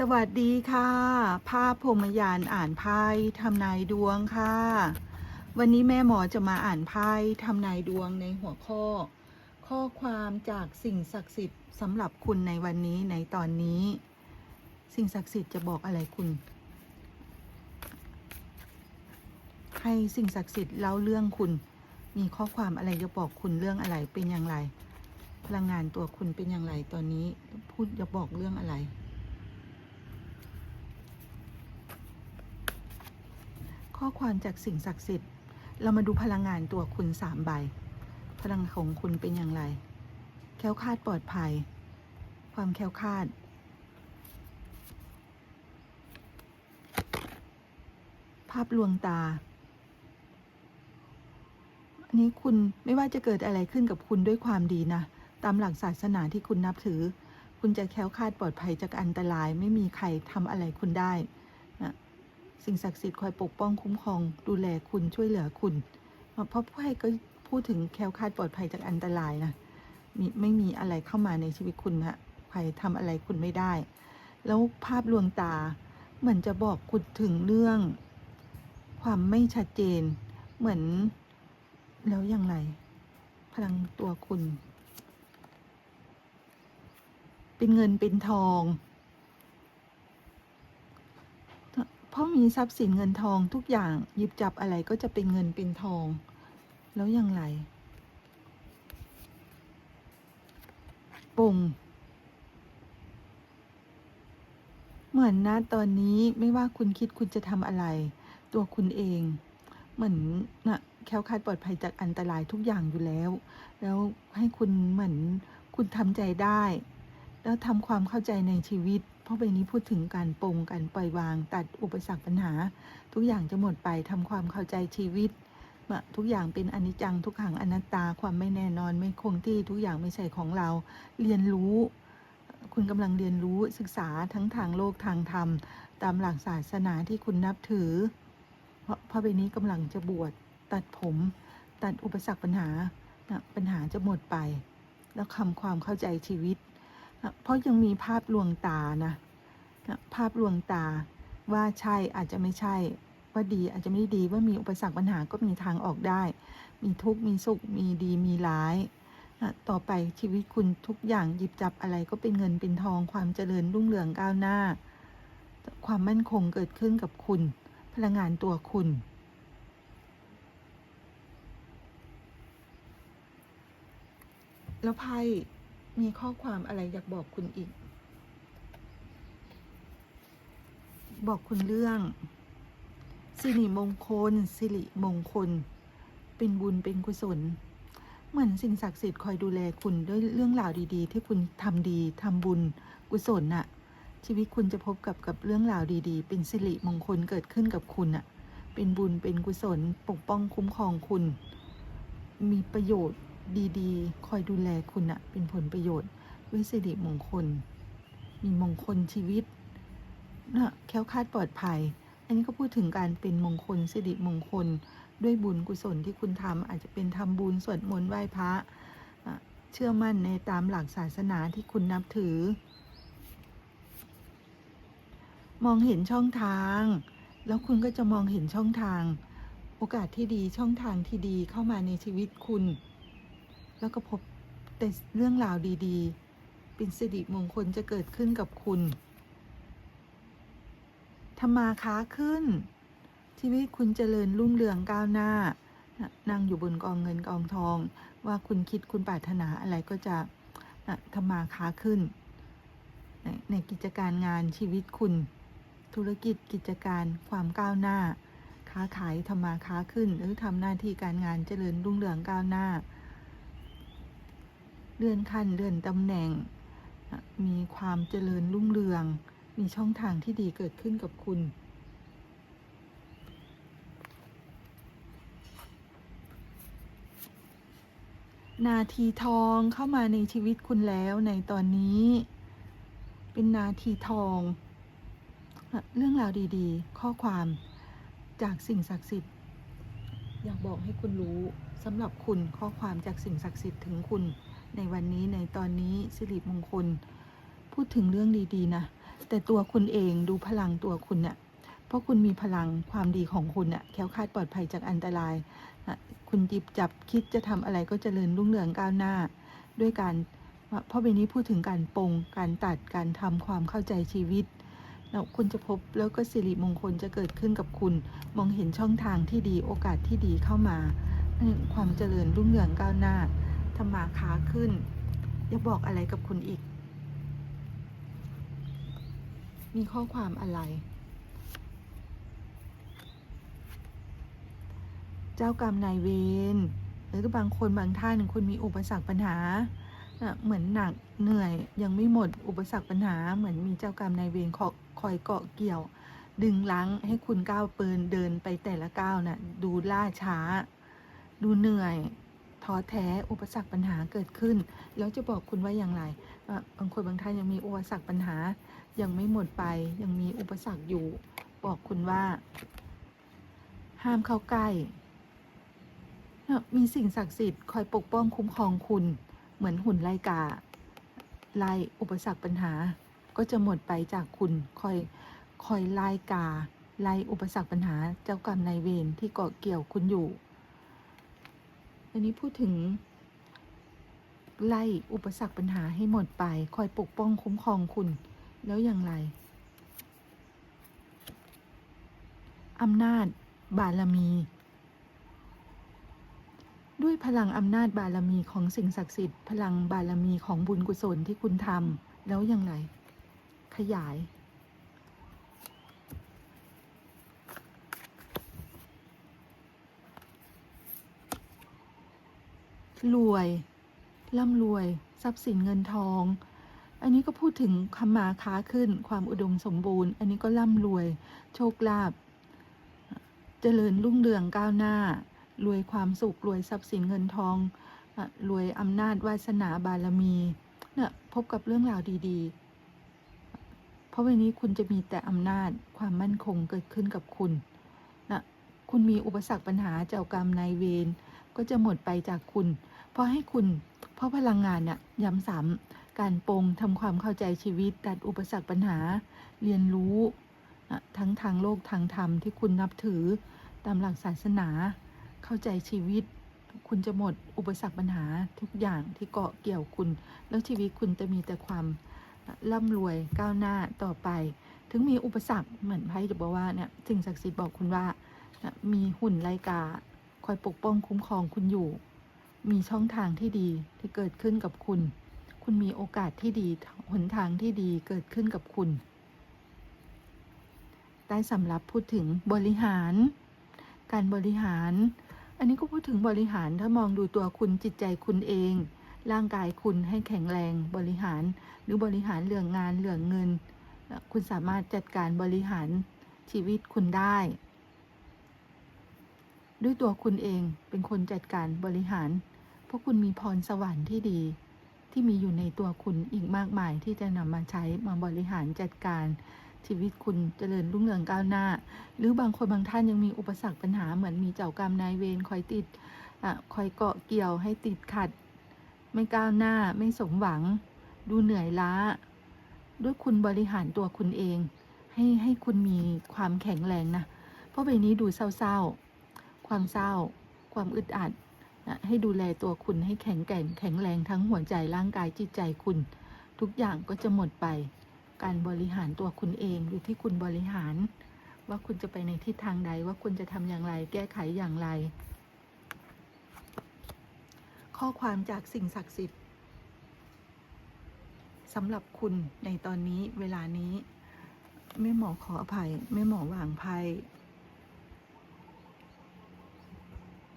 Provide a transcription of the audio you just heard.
สวัสดีค่ะ ภาพพรมยานอ่านไพ่ทำนายดวงค่ะ วันนี้แม่หมอจะมาอ่านไพ่ทำนายดวงในหัวข้อ ข้อความจากสิ่งศักดิ์สิทธิ์สำหรับคุณในวันนี้ในตอนนี้ สิ่งศักดิ์สิทธิ์จะบอกอะไรคุณ ให้สิ่งศักดิ์สิทธิ์เล่าเรื่องคุณ มีข้อความอะไรจะบอกคุณเรื่องอะไรเป็นอย่างไร พลังงานตัวคุณเป็นอย่างไรตอนนี้พูดจะบอกเรื่องอะไร ข้อความจากสิ่งศักดิ์สิทธิ์ เรามาดูพลังงานตัวคุณสามใบ พลังของคุณเป็นอย่างไร แค้วคาดปลอดภัย ความแค้วคาด ภาพลวงตา อันนี้คุณไม่ว่าจะเกิดอะไรขึ้นกับคุณด้วยความดีนะ ตามหลักศาสนาที่คุณนับถือ คุณจะแค้วคาดปลอดภัยจากอันตราย ไม่มีใครทำอะไรคุณได้ สิ่งศักดิ์สิทธิ์คอยปกป้องคุ้มครอง ดูแลคุณช่วยเหลือคุณ เพราะไพ่ก็พูดถึงแคล้วคลาดปลอดภัยจากอันตรายนะมีไม่มีอะไรเข้ามาในชีวิตคุณนะใครทำอะไรคุณไม่ได้ แล้วภาพลวงตาเหมือนจะบอกคุณถึงเรื่อง ความไม่ชัดเจน เหมือนแล้วอย่างไร พลังตัวคุณ เป็นเงินเป็นทอง เพราะ มีทรัพย์สินเงินทองทุกอย่างหยิบจับอะไรก็จะเป็นเงินเป็นทอง แล้วอย่างไรปงเหมือนนะตอนนี้ไม่ว่าคุณคิดคุณจะทำอะไร ตัวคุณเอง เหมือนนะแค้วคาดปลอดภัยจากอันตรายทุกอย่างอยู่แล้ว แล้วให้คุณเหมือนคุณทำใจได้ แล้วทำความเข้าใจในชีวิต เพราะใบนี้พูดถึงการปลงการปล่อยวาง ตัดอุปสรรคปัญหา ทุกอย่างจะหมดไปทำความเข้าใจชีวิต ทุกอย่างเป็นอนิจจังทุกขังอนัตตาความไม่แน่นอนไม่คงที่ทุกอย่างไม่ใช่ของเรา เรียนรู้คุณกำลังเรียนรู้ศึกษาทั้งทางโลกทางธรรม ตามหลักศาสนาที่คุณนับถือ เพราะเพระใบนี้กำลังจะบวชตัดผม ตัดอุปสรรคปัญหานะปัญหาจะหมดไป แล้วคำความเข้าใจชีวิต เพราะยังมีภาพลวงตานะภาพลวงตาว่าใช่อาจจะไม่ใช่ ว่าดีอาจจะไม่ดีว่ามีอุปสรรคปัญหาก็มีทางออกได้ มีทุกข์มีสุขมีดีมีร้ายต่อไปชีวิตคุณทุกอย่างหยิบจับอะไรก็เป็นเงินเป็นทองความเจริญรุ่งเรืองก้าวหน้า ความมั่นคงเกิดขึ้นกับคุณ พลังงานตัวคุณแล้วไพ่ มีข้อความอะไรอยากบอกคุณอีก บอกคุณเรื่อง สิริมงคล สิริมงคล เป็นบุญเป็นกุศล เหมือนสิ่งศักดิ์สิทธิ์คอยดูแลคุณด้วยเรื่องราวดี ๆ ที่คุณทำดีทำบุญกุศลน่ะ ชีวิตคุณจะพบกับกับเรื่องราวดีๆ เป็นสิริมงคลเกิดขึ้นกับคุณน่ะ เป็นบุญเป็นกุศลปกป้องคุ้มครองคุณ มีประโยชน์ ดีๆ คอยดูแลคุณน่ะเป็นผลประโยชน์ด้วยสิริมงคล มีมงคลชีวิตนะแค้วคาดปลอดภัย อันนี้ก็พูดถึงการเป็นมงคลสิริมงคล ด้วยบุญกุศลที่คุณทำอาจจะเป็นทำบุญสวดมนต์ไหว้พระเชื่อมั่นในตามหลักศาสนาที่คุณนับถือ มองเห็นช่องทาง แล้วคุณก็จะมองเห็นช่องทาง โอกาสที่ดีช่องทางที่ดีเข้ามาในชีวิตคุณ แล้วก็พบแต่เรื่องราวดีๆ เป็นสิริมงคลจะเกิดขึ้นกับคุณทำมาค้าขึ้น ชีวิตคุณเจริญรุ่งเรืองก้าวหน้า นั่งอยู่บนกองเงินกองทอง ว่าคุณคิดคุณปรารถนาอะไรก็จะนะทำมาค้าขึ้นในในกิจการงานชีวิตคุณ ธุรกิจกิจการความก้าวหน้า ค้าขายทำมาค้าขึ้น หรือทำหน้าที่การงานเจริญรุ่งเรืองก้าวหน้า เลื่อนขั้นเลื่อนตำแหน่ง มีความเจริญรุ่งเรือง มีช่องทางที่ดีเกิดขึ้นกับคุณ นาทีทองเข้ามาในชีวิตคุณแล้วในตอนนี้ เป็นนาทีทอง เรื่องราวดีๆ ข้อความจากสิ่งศักดิ์สิทธิ์อยากบอกให้คุณรู้สำหรับคุณข้อความจากสิ่งศักดิ์สิทธิ์ถึงคุณ ในวันนี้ในตอนนี้สิริมงคล พูดถึงเรื่องดีๆ นะ แต่ตัวคุณเองดูพลังตัวคุณเนี่ยเพราะคุณมีพลังความดีของคุณเนี่ยแค้วคาดปลอดภัยจากอันตรายนะคุณจิบจับคิดจะทำอะไรก็เจริญรุ่งเรืองก้าวหน้า ด้วยการเพราะใบนี้พูดถึงการปรงการตัดการทำความเข้าใจชีวิตแล้วคุณจะพบแล้วก็สิริมงคลจะเกิดขึ้นกับคุณ มองเห็นช่องทางที่ดีโอกาสที่ดีเข้ามา ความเจริญรุ่งเรืองก้าวหน้า ทำมาค้าขึ้น อยากบอกอะไรกับคุณอีก มีข้อความอะไร เจ้ากรรมนายเวรหรือบางคนบางท่านคุณมีอุปสรรคปัญหาเหมือนหนักเหนื่อยยังไม่หมดอุปสรรคปัญหา เหมือนมีเจ้ากรรมนายเวรคอยคอยเกาะเกี่ยว ดึงลังให้คุณก้าวเปินเดินไปแต่ละก้าวน่ะดูล่าช้า ดูเหนื่อย ท้อแท้อุปสรรคปัญหาเกิดขึ้น แล้วจะบอกคุณว่าอย่างไรบางคนบางท่านยังมีอุปสรรคปัญหา ยังไม่หมดไป ยังมีอุปสรรคอยู่ บอกคุณว่า ห้ามเข้าใกล้ มีสิ่งศักดิ์สิทธิ์คอยปกป้องคุ้มครองคุณ เหมือนหุ่นไลกาไล่อุปสรรคปัญหา ก็จะหมดไปจากคุณคอยคอยไล่กาไล่อุปสรรคปัญหาเจ้ากรรมนายเวรที่เกาะเกี่ยวคุณอยู่ อันนี้พูดถึง ไล่อุปสรรคปัญหาให้หมดไป คอยปกป้องคุ้มครองคุณ แล้วอย่างไรอำนาจ บารมี ด้วยพลังอำนาจบารมีของสิ่งศักดิ์สิทธิ์ พลังบารมีของบุญกุศลที่คุณทำแล้วอย่างไร ขยาย รวยร่ำรวย ทรัพย์สินเงินทอง อันนี้ก็พูดถึงคำมาค้าขึ้น ความอุดมสมบูรณ์ อันนี้ก็ร่ำรวย โชคลาภเจริญรุ่งเรืองก้าวหน้า รวยความสุขรวยทรัพย์สินเงินทองรวยอำนาจวาสนาบารมีเนี่ยพบกับเรื่องราวดีๆ เพราะวันนี้คุณจะมีแต่อำนาจความมั่นคงเกิดขึ้นกับคุณนะคุณมีอุปสรรคปัญหาเจ้ากรรมนายเวรก็จะหมดไปจากคุณ เพราะให้คุณเพราะพลังงานเนี่ยย้ำซ้ำการปรงทำความเข้าใจชีวิตตัดอุปสรรคปัญหา เรียนรู้ทั้งทางโลกทางธรรมที่คุณนับถือตามหลักศาสนา เข้าใจชีวิต คุณจะหมดอุปสรรคปัญหาทุกอย่างที่เกาะเกี่ยวคุณ แล้วชีวิตคุณจะมีแต่ความร่ำรวยก้าวหน้าต่อไป ถึงมีอุปสรรคเหมือนไพ่จะบอกว่าเนี่ยสิ่งศักดิ์สิทธิ์บอกคุณว่า มีหุ่นไลกา คอยปกป้องคุ้มครองคุณอยู่ มีช่องทางที่ดีที่เกิดขึ้นกับคุณ คุณมีโอกาสที่ดีหนทางที่ดีเกิดขึ้นกับคุณได้สำหรับพูดถึงบริหาร การบริหาร อันนี้ก็พูดถึงบริหารถ้ามองดูตัวคุณจิตใจคุณเอง ร่างกายคุณให้แข็งแรงบริหาร หรือบริหารเรื่องงานเรื่องเงิน คุณสามารถจัดการบริหารชีวิตคุณได้ ด้วยตัวคุณเองเป็นคนจัดการบริหาร ราะคุณมีพรสวรรค์ที่ดี ที่มีอยู่ในตัวคุณอีกมากมายที่จะนำมาใช้มาบริหารจัดการชีวิตคุณเจริญรุ่งเรืองก้าวหน้า หรือบางคนบางท่านยังมีอุปสรรคปัญหาเหมือนมีเจ้ากรรมนายเวรคอยติดอะคอยเกาะเกี่ยวให้ติดขัด ไม่ก้าวหน้าไม่สมหวัง ดูเหนื่อยล้า ด้วยคุณบริหารตัวคุณเอง ให้ให้คุณมีความแข็งแรงนะ เพราะใบนี้ดูเศร้าๆ ความเศร้า ความอึดอัด นะให้ดูแลตัวคุณให้แข็งแกร่งแข็งแรงทั้งหัวใจร่างกายจิตใจคุณ ทุกอย่างก็จะหมดไป การบริหารตัวคุณเองอยู่ที่คุณบริหาร ว่าคุณจะไปในทิศทางใดว่าคุณจะทำอย่างไร แก้ไขอย่างไร ข้อความจากสิ่งศักดิ์สิทธิ์สำหรับคุณในตอนนี้เวลานี้แม่หมอขออภัยแม่หมอวางไพ่